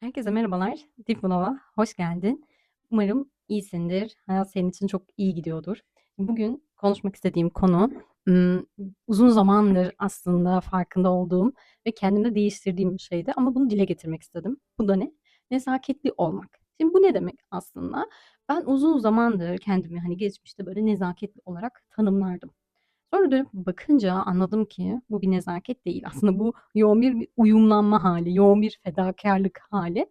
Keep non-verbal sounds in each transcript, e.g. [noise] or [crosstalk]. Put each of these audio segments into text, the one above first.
Herkese merhabalar. Diploma'a hoş geldin. Umarım iyisindir. Hayat senin için çok iyi gidiyordur. Bugün konuşmak istediğim konu uzun zamandır aslında farkında olduğum ve kendimde değiştirdiğim bir şeydi ama bunu dile getirmek istedim. Bu da ne? Nezaketli olmak. Şimdi bu ne demek aslında? Ben uzun zamandır kendimi hani geçmişte böyle nezaketli olarak tanımlardım. Sonra dönüp bakınca anladım ki bu bir nezaket değil. Aslında bu yoğun bir uyumlanma hâli, yoğun bir fedakârlık hâli.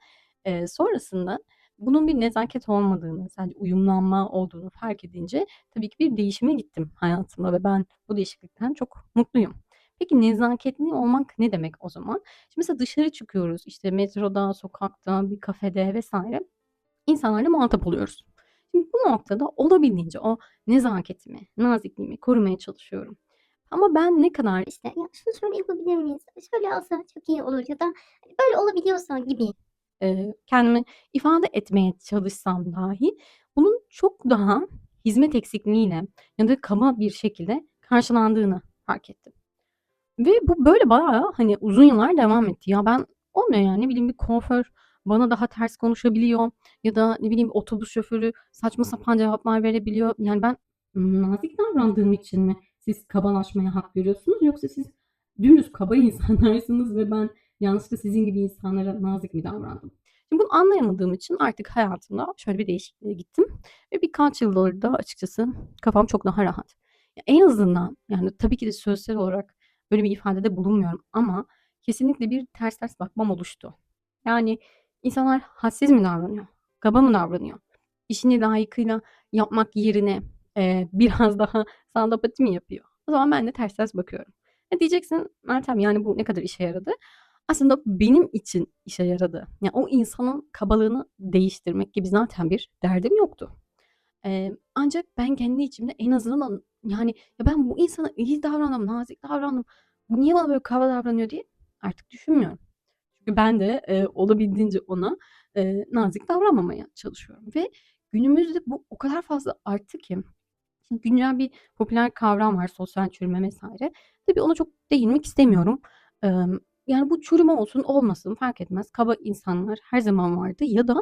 Eee, sonrasında bunun bir nezaket olmadığını, sadece uyumlanma olduğunu fark edince tabii ki bir değişime gittim hayatımda ve ben bu değişiklikten çok mutluyum. Peki nezaketli olmak ne demek o zaman? Şimdi mesela dışarı çıkıyoruz, işte metroda, sokakta, bir kafede vs. insanlarla muhatap oluyoruz. Şimdi bu noktada olabildiğince o nezaketimi, nazikliğimi korumaya çalışıyorum. Ama ben ne kadar İşte, "Ya, şunu şöyle yapabilir miyiz? Şöyle olsa çok iyi olur ya da, hani, böyle olabiliyorsa." gibi. eee, kendimi ifade etmeye çalışsam dahi bunun çok daha hizmet eksikliğiyle ya da kaba bir şekilde karşılandığını fark ettim. Ve bu böyle bayağı, hani, uzun yıllar devam etti. Ya, ben olmuyor yani, ne bileyim bir kuaför bana daha ters konuşabiliyor ya da ne bileyim otobüs şoförü saçma sapan cevaplar verebiliyor. Yani ben, nazik davrandığım için mi siz kabalaşmaya hak veriyorsunuz yoksa siz dümdüz kaba [laughs] insanlarsınız ve ben yanlışlıkla sizin gibi insanlara nazik mi davrandım? Şimdi bunu anlayamadığım için artık hayatımda şöyle bir değişikliğe gittim ve birkaç yıldır da açıkçası kafam çok daha rahat. Ya, en azından, yani, tabii ki de sözsel olarak böyle bir ifadede bulunmuyorum ama kesinlikle bir ters ters bakmam oluştu. Yani, insanlar hadsiz mi davranıyor, kaba mı davranıyor, işini layıkıyla yapmak yerine, eee, biraz [laughs] daha sandalpati mi yapıyor? O zaman ben de ters ters bakıyorum. E, diyeceksin, "Meltem, yani, bu ne kadar işe yaradı?" Aslında benim için işe yaradı. Ya, o insanın kabalığını değiştirmek gibi zaten bir derdim yoktu. Eee, ancak ben kendi içimde en azından, yani, "Ya, ben bu insana iyi davrandım, nazik davrandım. Niye bana böyle kaba davranıyor?" diye artık düşünmüyorum. Ben de, eee, olabildiğince ona, eee, nazik davranmamaya çalışıyorum ve günümüzde bu o kadar fazla arttı ki. Şimdi güncel bir popüler kavram var, sosyal çürüme vs. Tabii ona çok değinmek istemiyorum. Emm, yani, bu çürüme olsun olmasın fark etmez. Kaba insanlar her zaman vardı ya da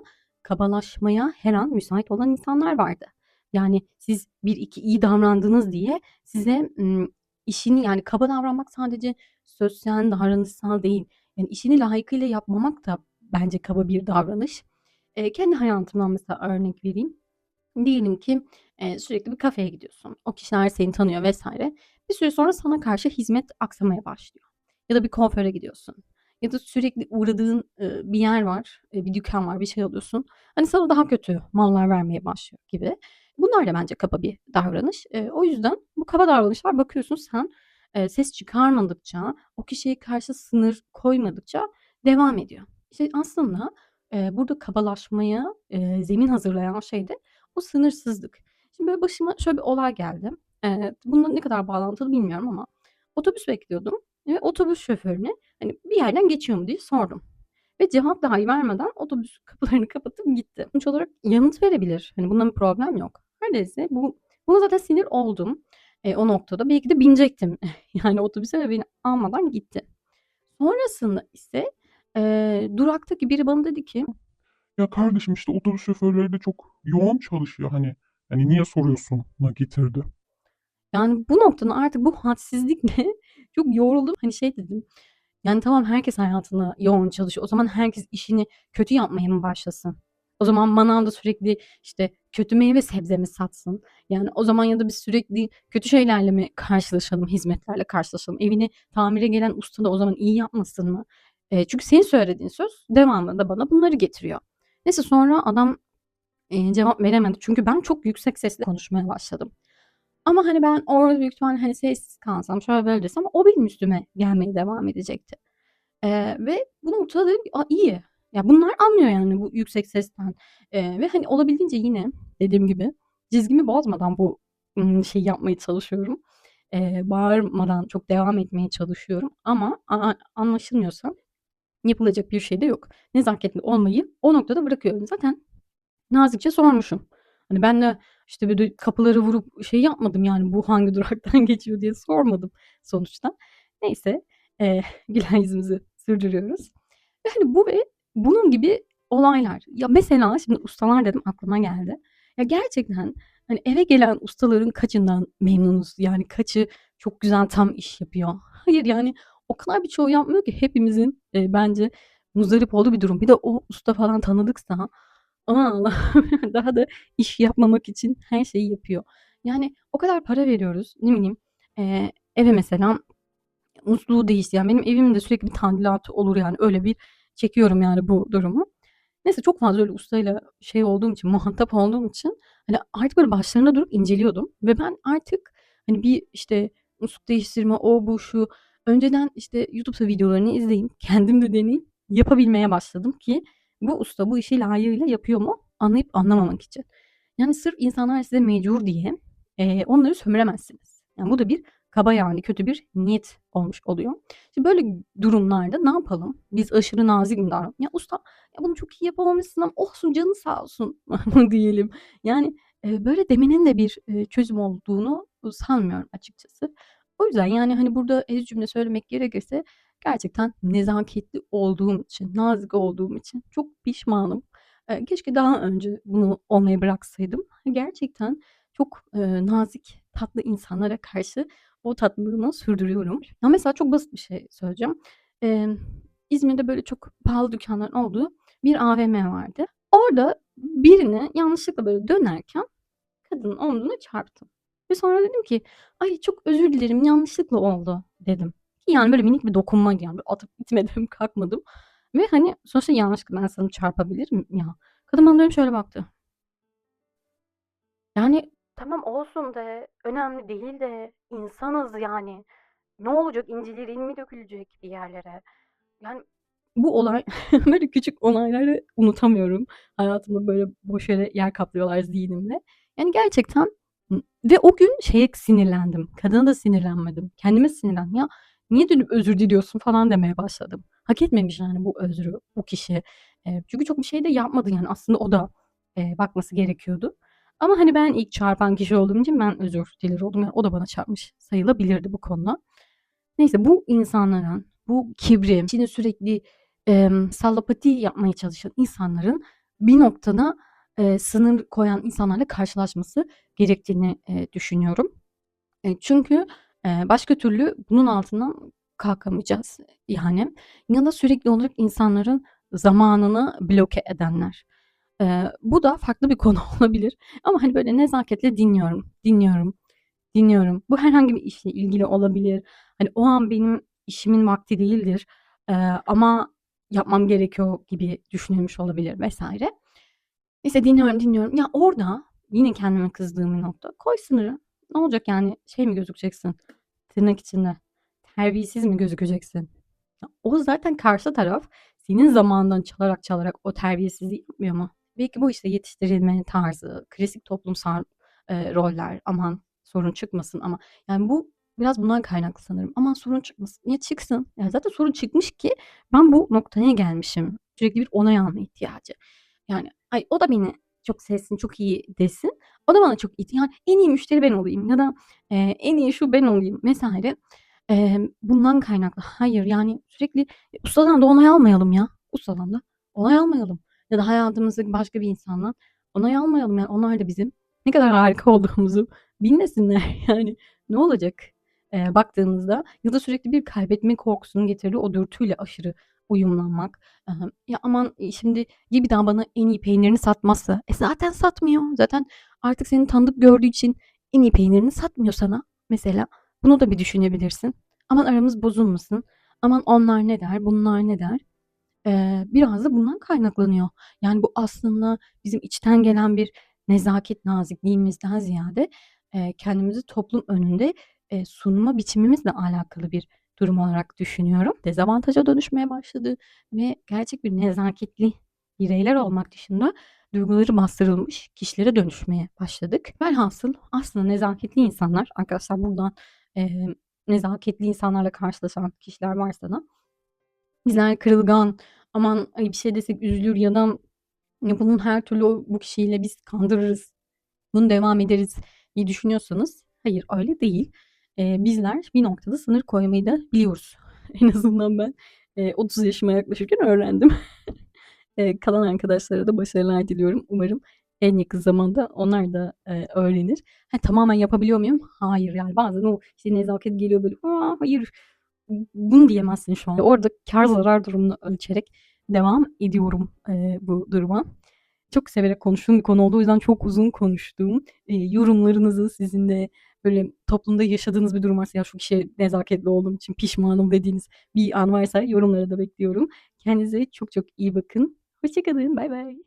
kabalaşmaya her an müsait olan insanlar vardı. Yani, siz bir iki iyi davrandınız diye size, ımm, işini, yani, kaba davranmak sadece sosyal, davranışsal değil. Yani, işini layıkıyla yapmamak da bence kaba bir davranış. Eee, kendi hayatımdan mesela örnek vereyim. Diyelim ki, eee, sürekli bir kafeye gidiyorsun. O kişiler seni tanıyor vs. Bir süre sonra sana karşı hizmet aksamaya başlıyor. Ya da bir kuaföre gidiyorsun ya da sürekli uğradığın, ııı, bir yer var, eee, bir dükkân var, bir şey alıyorsun. Hani, sana daha kötü mallar vermeye başlıyor gibi. Bunlar da bence kaba bir davranış. Eee, o yüzden bu kaba davranışlar bakıyorsun sen, eee, ses çıkarmadıkça, o kişiye karşı sınır koymadıkça devam ediyor. İşte, aslında, eee, burada kabalaşmaya, eee, zemin hazırlayan şey de o sınırsızlık. Şimdi böyle başıma şöyle bir olay geldi. Eee, bununla ne kadar bağlantılı bilmiyorum ama otobüs bekliyordum ve otobüs şoförüne, hani, bir yerden geçiyor mu diye sordum ve cevap dahi vermeden otobüs kapılarını kapatıp gitti. Sonuç olarak yanıt verebilir. Hani, bunda bir problem yok. Her neyse bu buna zaten sinir oldum, eee, o noktada. Belki de binecektim [laughs] yani otobüse ve beni almadan gitti. Sonrasında ise, eee, duraktaki biri bana dedi ki "Ya, kardeşim, işte, otobüs şoförleri de çok yoğun çalışıyor, hani, hani, niye soruyorsun?"a getirdi. Yani, bu noktada artık bu hadsizlikle [laughs] çok yoruldum. Hani, şey dedim, yani, tamam herkes hayatında yoğun çalışıyor. O zaman herkes işini kötü yapmaya mı başlasın? O zaman manavda sürekli, işte, kötü meyve sebze mi satsın? Yani, o zaman ya da biz sürekli kötü şeylerle mi karşılaşalım, hizmetlerle karşılaşalım? Evini tamire gelen usta da o zaman iyi yapmasın mı? Eee, çünkü senin söylediğin söz devamında bana bunları getiriyor. Neyse sonra adam, eee, cevap veremedi. Çünkü ben çok yüksek sesle konuşmaya başladım. Ama, hani, ben orada büyük ihtimalle, hani, sessiz kalsam, şöyle böyle desem o benim üstüme gelmeye devam edecekti. Eee, ve bu noktada dedim ki, "A, iyi." Ya, bunlar anlıyor yani bu yüksek sesten, eee, ve, hani, olabildiğince yine dediğim gibi çizgimi bozmadan bu, şeyi yapmaya çalışıyorum. Eee, bağırmadan çok devam etmeye çalışıyorum ama anlaşılmıyorsa yapılacak bir şey de yok. Nezaketli olmayı o noktada bırakıyorum. Zaten nazikçe sormuşum. Hani, ben de, işte, böyle kapıları vurup şey yapmadım yani, "Bu hangi duraktan [laughs] geçiyor?" diye sormadım sonuçta. Neyse, eee, [laughs] güler yüzümüzü sürdürüyoruz ve, hani, bu ve bunun gibi olaylar. Ya mesela şimdi ustalar dedim aklıma geldi. Ya gerçekten hani eve gelen ustaların kaçından memnunuz? Yani kaçı çok güzel tam iş yapıyor? Hayır yani o kadar birçoğu yapmıyor ki hepimizin e, bence muzdarip olduğu bir durum. Bir de o usta falan tanıdıksa aman Allah'ım [laughs] daha da iş yapmamak için her şeyi yapıyor. Yani o kadar para veriyoruz ne bileyim e, eve mesela musluğu değişti. Yani benim evimde sürekli bir tadilat olur yani öyle bir çekiyorum yani bu durumu. Neyse çok fazla öyle ustayla şey olduğum için, muhatap olduğum için hani artık böyle başlarında durup inceliyordum ve ben artık hani bir işte musluk değiştirme o bu şu önceden işte YouTube videolarını izleyeyim, kendim de deneyeyim, yapabilmeye başladım ki bu usta bu işi layığıyla yapıyor mu anlayıp anlamamak için. Yani sırf insanlar size mecbur diye e, onları sömüremezsiniz. Yani bu da bir kaba yani kötü bir niyet olmuş oluyor. Şimdi böyle durumlarda ne yapalım? Biz aşırı nazik mi davranalım? Ya usta ya bunu çok iyi yapamamışsın ama olsun canın sağ olsun [laughs] diyelim. Yani e, böyle demenin de bir e, çözüm olduğunu sanmıyorum açıkçası. O yüzden yani hani burada ez cümle söylemek gerekirse gerçekten nezaketli olduğum için, nazik olduğum için çok pişmanım. E, keşke daha önce bunu olmayı bıraksaydım. Gerçekten çok e, nazik, tatlı insanlara karşı o tatlılığımı sürdürüyorum. Ya mesela çok basit bir şey söyleyeceğim. Ee, İzmir'de böyle çok pahalı dükkanların olduğu bir AVM vardı. Orada birini yanlışlıkla böyle dönerken kadının omzuna çarptım. Ve sonra dedim ki ay çok özür dilerim yanlışlıkla oldu dedim. Yani böyle minik bir dokunmaydı yani atıp itmedim [laughs] kalkmadım. Ve hani sonuçta yanlışlıkla ben sana çarpabilirim ya. Kadın bana dönüp şöyle baktı. Yani tamam olsun de önemli değil de insanız yani. Ne olacak incilerin mi dökülecek bir yerlere? Yani bu olay [laughs] böyle küçük olayları unutamıyorum. Hayatımda böyle boş yere yer kaplıyorlar zihnimde. Yani gerçekten ve o gün şeye sinirlendim. Kadına da sinirlenmedim. Kendime sinirlendim. Ya niye dönüp özür diliyorsun falan demeye başladım. Hak etmemiş yani bu özrü bu kişi. E, çünkü çok bir şey de yapmadı yani aslında o da e, bakması gerekiyordu. Ama hani ben ilk çarpan kişi olduğum için ben özür diler oldum. Yani o da bana çarpmış sayılabilirdi bu konuda. Neyse bu insanların, bu kibri, içine sürekli e, sallapati yapmaya çalışan insanların bir noktada e, sınır koyan insanlarla karşılaşması gerektiğini e, düşünüyorum. E, çünkü e, başka türlü bunun altından kalkamayacağız. Yani ya da sürekli olarak insanların zamanını bloke edenler. Eee, bu da farklı bir konu [laughs] olabilir ama, hani, böyle nezaketle dinliyorum, dinliyorum, dinliyorum. Bu herhangi bir işle ilgili olabilir. Hani, o an benim işimin vakti değildir, eee, ama yapmam gerekiyor gibi düşünülmüş olabilir vs. Neyse dinliyorum, dinliyorum. Ya, orada yine kendime kızdığım bir nokta. Koy sınırı. Ne olacak yani? Şey mi gözükeceksin, tırnak içinde, terbiyesiz mi gözükeceksin? Ya, o zaten karşı taraf senin zamanından çalarak çalarak o terbiyesizliği yapmıyor mu? Belki bu işte yetiştirilme tarzı, klasik toplumsal e, roller, aman sorun çıkmasın ama yani bu biraz bundan kaynaklı sanırım. Aman sorun çıkmasın. Niye çıksın? Yani zaten sorun çıkmış ki ben bu noktaya gelmişim. Sürekli bir onay alma ihtiyacı. Yani ay o da beni çok sevsin, çok iyi desin. O da bana çok iyi. Yani en iyi müşteri ben olayım ya da e, en iyi şu ben olayım vesaire. E, bundan kaynaklı. Hayır yani sürekli ustadan da onay almayalım ya. Ustadan da onay almayalım ya da hayatımızdaki başka bir insandan onay almayalım. Yani onlar da bizim ne kadar harika olduğumuzu bilmesinler. [laughs] Yani ne olacak e, baktığımızda ya da sürekli bir kaybetme korkusunun getirdiği o dürtüyle aşırı uyumlanmak. E, ya aman şimdi ya bir daha bana en iyi peynirini satmazsa. E zaten satmıyor. Zaten artık seni tanıdık gördüğü için en iyi peynirini satmıyor sana. Mesela bunu da bir düşünebilirsin. Aman aramız bozulmasın. Aman onlar ne der, bunlar ne der. Biraz da bundan kaynaklanıyor. Yani bu aslında bizim içten gelen bir nezaket, nazikliğimizden ziyade, kendimizi toplum önünde, eee, sunma biçimimizle alakalı bir durum olarak düşünüyorum. Dezavantaja dönüşmeye başladı ve gerçek bir nezaketli bireyler olmak dışında duyguları bastırılmış kişilere dönüşmeye başladık. Velhasıl aslında nezaketli insanlar, arkadaşlar buradan, eee, nezaketli insanlarla karşılaşan kişiler varsa da bizler kırılgan, aman ay bir şey desek üzülür ya da bunun her türlü bu kişiyle biz kandırırız, bunu devam ederiz diye düşünüyorsanız hayır öyle değil. Eee, bizler bir noktada sınır koymayı da biliyoruz. [laughs] En azından ben, eee, 30 yaşıma yaklaşırken öğrendim. [laughs] Eee, kalan arkadaşlara da başarılar diliyorum. Umarım en yakın zamanda onlar da, eee, öğrenir. Ha, tamamen yapabiliyor muyum? Hayır, yani bazen o, işte, nezaket geliyor böyle, "A, hayır." Bunu diyemezsin şu an. Orada kâr zarar durumunu ölçerek devam ediyorum, eee, bu duruma. Çok severek konuştuğum bir konu oldu. O yüzden çok uzun konuştum. Eee, yorumlarınızı, sizin de böyle toplumda yaşadığınız bir durum varsa, "Ya, şu kişiye nezaketli olduğum için pişmanım." dediğiniz bir an varsa yorumlara da bekliyorum. Kendinize çok çok iyi bakın. Hoşça kalın. Baybay.